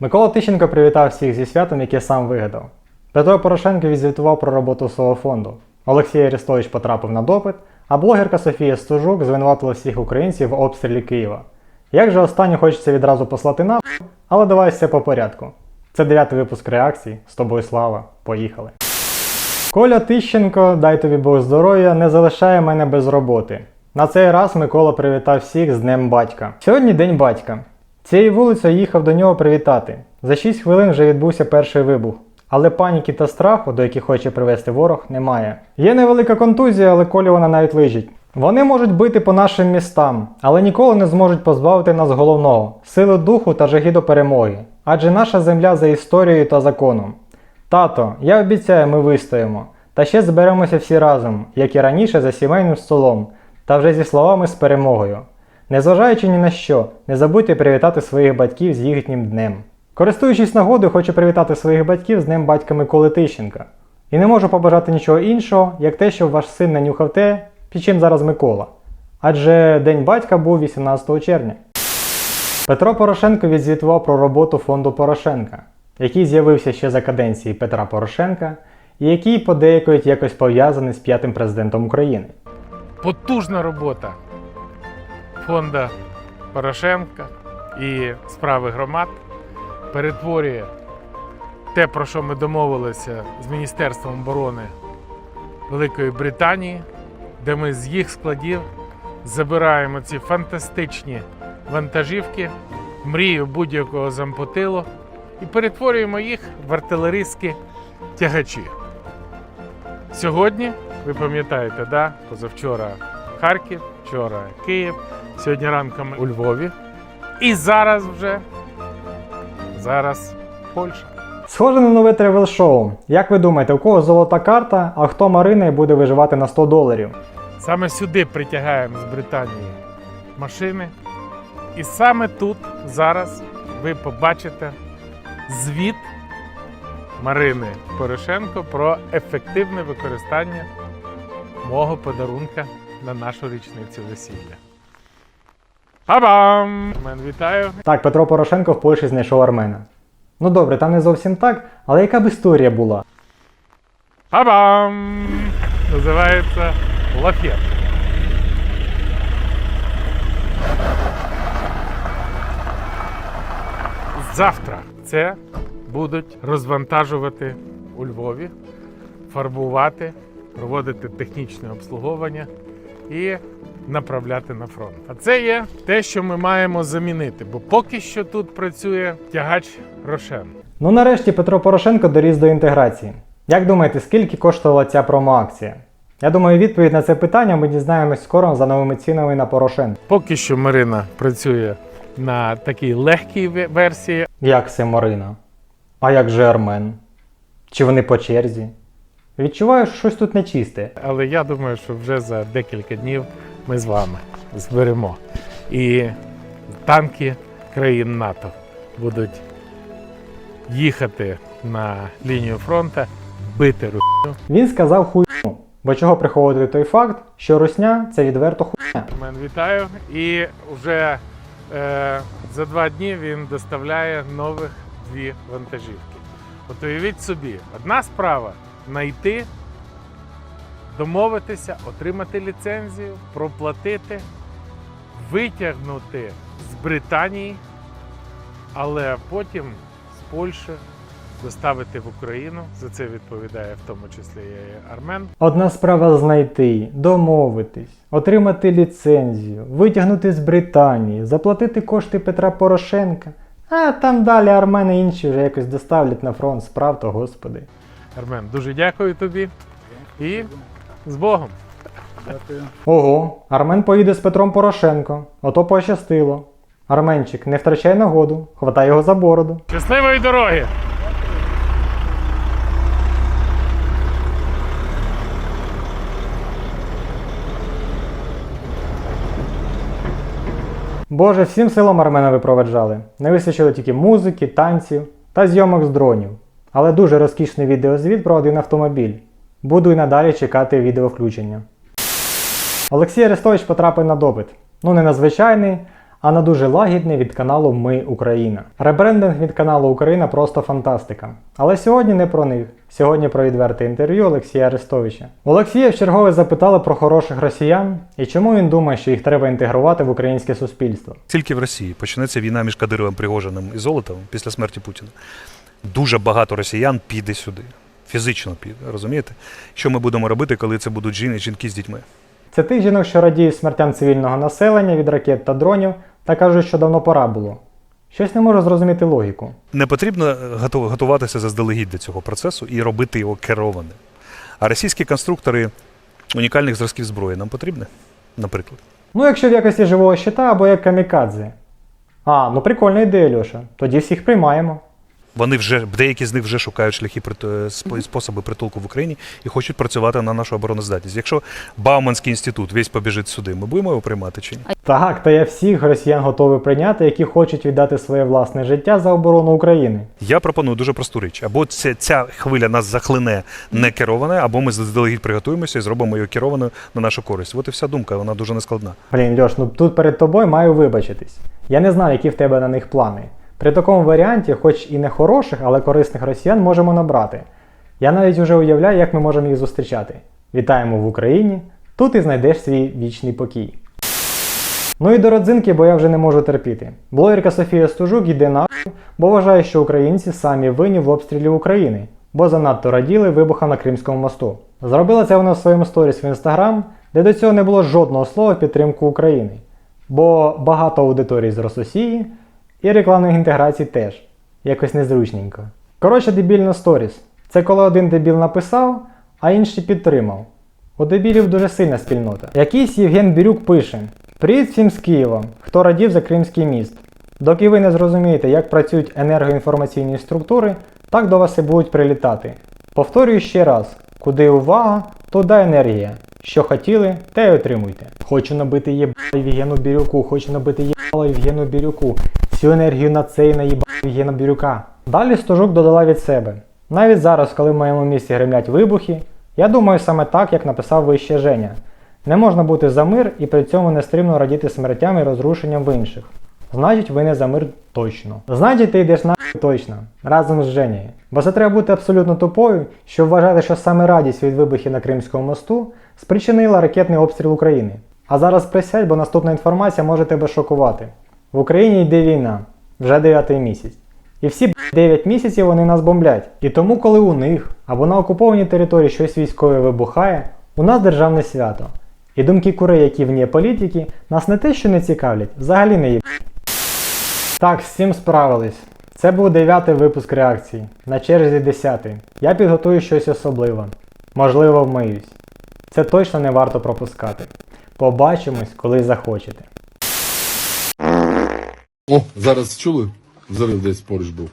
Микола Тищенко привітав всіх зі святом, яке сам вигадав. Петро Порошенко відзвітував про роботу свого фонду. Олексій Арестович потрапив на допит, а блогерка Софія Стужук звинуватила всіх українців в обстрілі Києва. Як же останню хочеться відразу послати на, але давай все по порядку. Це дев'ятий випуск реакцій. З тобою слава. Поїхали. Коля Тищенко, дай тобі Бог здоров'я, не залишає мене без роботи. На цей раз Микола привітав всіх з Днем батька. Сьогодні День батька. Цією вулицею їхав до нього привітати. За 6 хвилин вже відбувся перший вибух. Але паніки та страху, до яких хоче привести ворог, немає. Є невелика контузія, але Колі вона навіть лежить. Вони можуть бити по нашим містам, але ніколи не зможуть позбавити нас головного сили духу та жаги до перемоги. Адже наша земля за історією та законом. Тато, я обіцяю, ми вистоїмо. Та ще зберемося всі разом, як і раніше за сімейним столом, та вже зі словами з перемогою. Незважаючи ні на що, не забудьте привітати своїх батьків з їхнім днем. Користуючись нагодою, хочу привітати своїх батьків з днем батька Миколи Тищенка. І не можу побажати нічого іншого, як те, щоб ваш син не нюхав те, під чим зараз Микола. Адже День батька був 18 червня. Петро Порошенко відзвітував про роботу фонду Порошенка, який з'явився ще за каденції Петра Порошенка і який подейкують якось пов'язаний з п'ятим президентом України. потужна робота фонда Порошенка і справи громад перетворює те, про що ми домовилися з Міністерством оборони Великої Британії, де ми з їх складів забираємо ці фантастичні вантажівки, мрію будь-якого зампотилу і перетворюємо їх в артилерійські тягачі. Сьогодні, ви пам'ятаєте, да? позавчора Харків, вчора Київ, сьогодні ранком у Львові. І зараз вже зараз Польща. Схоже на нове тревел-шоу. Як ви думаєте, у кого золота карта, а хто Марина і буде виживати на 100 доларів? Саме сюди притягаємо з Британії машини. І саме тут зараз ви побачите звіт Марини Порошенко про ефективне використання мого подарунка на нашу річницю весілля. Па-бам! Мен вітаю! Так, Петро Порошенко в Польщі знайшов Армена. Ну добре, там не зовсім так, але яка б історія була? Па-бам! Називається лафет. Завтра це будуть розвантажувати у Львові, фарбувати, проводити технічне обслуговування і направляти на фронт. А це є те, що ми маємо замінити, бо поки що тут працює тягач Рошен. Ну нарешті Петро Порошенко доріс до інтеграції. Як думаєте, скільки коштувала ця промоакція? Я думаю, відповідь на це питання ми дізнаємось скоро за новими цінами на Порошенка. Поки що Марина працює на такій легкій версії. Як це Марина? А як же Армен? Чи вони по черзі? Відчуваю, що щось тут нечисте. Але я думаю, що вже за декілька днів ми з вами зберемо. І танки країн НАТО будуть їхати на лінію фронту, бити ру. Він сказав хуйню, бо чого приховувати той факт, що русня це відверто хуйня. Мен вітаю. І вже е, за два дні він доставляє нових дві вантажівки. От уявіть собі, одна справа знайти, домовитися, отримати ліцензію, проплатити, витягнути з Британії, але потім з Польщі доставити в Україну. За це відповідає в тому числі і Армен. Одна справа знайти, домовитись, отримати ліцензію, витягнути з Британії, заплатити кошти Петра Порошенка. А там далі армени інші вже якось доставлять на фронт справ, то господи. Армен, дуже дякую тобі і з Богом. Ого, Армен поїде з Петром Порошенко. Ото пощастило. Арменчик, не втрачай нагоду, хватай його за бороду. Щасливої дороги! Боже, всім селом Армена ви проведжали. Не вистачило тільки музики, танців та зйомок з дронів. Але дуже розкішний відеозвіт про один автомобіль. Буду й надалі чекати відео включення. Олексій Арестович потрапив на допит. Ну не на звичайний, а на дуже лагідний від каналу Ми Україна. Ребрендинг від каналу Україна просто фантастика. Але сьогодні не про них. Сьогодні про відверте інтерв'ю Олексія Арестовича. Олексія вчергове запитали про хороших росіян і чому він думає, що їх треба інтегрувати в українське суспільство. Тільки в Росії почнеться війна між Кадировим Пригожиним і Золотовим після смерті Путіна. Дуже багато росіян піде сюди. Фізично піде, розумієте? Що ми будемо робити, коли це будуть жіни, жінки з дітьми? Це тих жінок, що радіють смертям цивільного населення від ракет та дронів, та кажуть, що давно пора було. Щось не можу зрозуміти логіку. Не потрібно готуватися заздалегідь до цього процесу і робити його керованим. А російські конструктори унікальних зразків зброї нам потрібні, наприклад. Ну, якщо в якості живого щита або як камікадзе. А, ну прикольна ідея, Льоша. Тоді всіх приймаємо. Вони вже деякі з них вже шукають шляхи е, способи притулку в Україні і хочуть працювати на нашу обороноздатність. Якщо Бауманський інститут весь побіжить сюди, ми будемо його приймати чи ні? Так, та я всіх росіян готовий прийняти, які хочуть віддати своє власне життя за оборону України. Я пропоную дуже просту річ: або ця, ця хвиля нас захлине не кероване, або ми заздалегідь приготуємося і зробимо її керованою на нашу користь. От і вся думка, вона дуже нескладна. Блін, Льош, ну тут перед тобою маю вибачитись. Я не знаю, які в тебе на них плани. При такому варіанті, хоч і не хороших, але корисних росіян можемо набрати. Я навіть уже уявляю, як ми можемо їх зустрічати. Вітаємо в Україні! Тут і знайдеш свій вічний покій. Ну і до родзинки, бо я вже не можу терпіти. Блогерка Софія Стужук йде на бо вважає, що українці самі винні в обстрілі України, бо занадто раділи вибухам на Кримському мосту. Зробила це вона в своєму сторіс в інстаграм, де до цього не було жодного слова в підтримку України. Бо багато аудиторій з Рососії і рекламних інтеграцій теж. Якось незручненько. Коротше, дебільна сторіс. Це коли один дебіл написав, а інший підтримав. У дебілів дуже сильна спільнота. Якийсь Євген Бірюк пише: Привіт всім з Києва, хто радів за Кримський міст. Доки ви не зрозумієте, як працюють енергоінформаційні структури, так до вас і будуть прилітати. Повторюю ще раз: куди увага, туди енергія. Що хотіли, те й отримуйте. Хочу набити єбало Євгену Бірюку, хочу набити єбало Євгену Бірюку. Всю енергію на цей наїбав Євгена Бірюка. Далі стожук додала від себе. Навіть зараз, коли в моєму місті гремлять вибухи, я думаю саме так, як написав вище Женя. Не можна бути за мир і при цьому нестримно радіти смертям і розрушенням в інших. Значить, ви не за мир точно. Значить, ти йдеш на точно, разом з Женєю. Бо це треба бути абсолютно тупою, щоб вважати, що саме радість від вибухів на Кримському мосту спричинила ракетний обстріл України. А зараз присядь, бо наступна інформація може тебе шокувати. В Україні йде війна, вже 9 місяць. І всі б, 9 місяців вони нас бомблять. І тому, коли у них або на окупованій території щось військове вибухає, у нас державне свято. І думки курей, які вне політики, нас не те, що не цікавлять, взагалі не є. Так, з цим справились. Це був дев'ятий випуск реакції. На черзі десятий. Я підготую щось особливе. Можливо, вмиюсь. Це точно не варто пропускати. Побачимось, коли захочете. О, зараз чули? Взрив десь поруч був.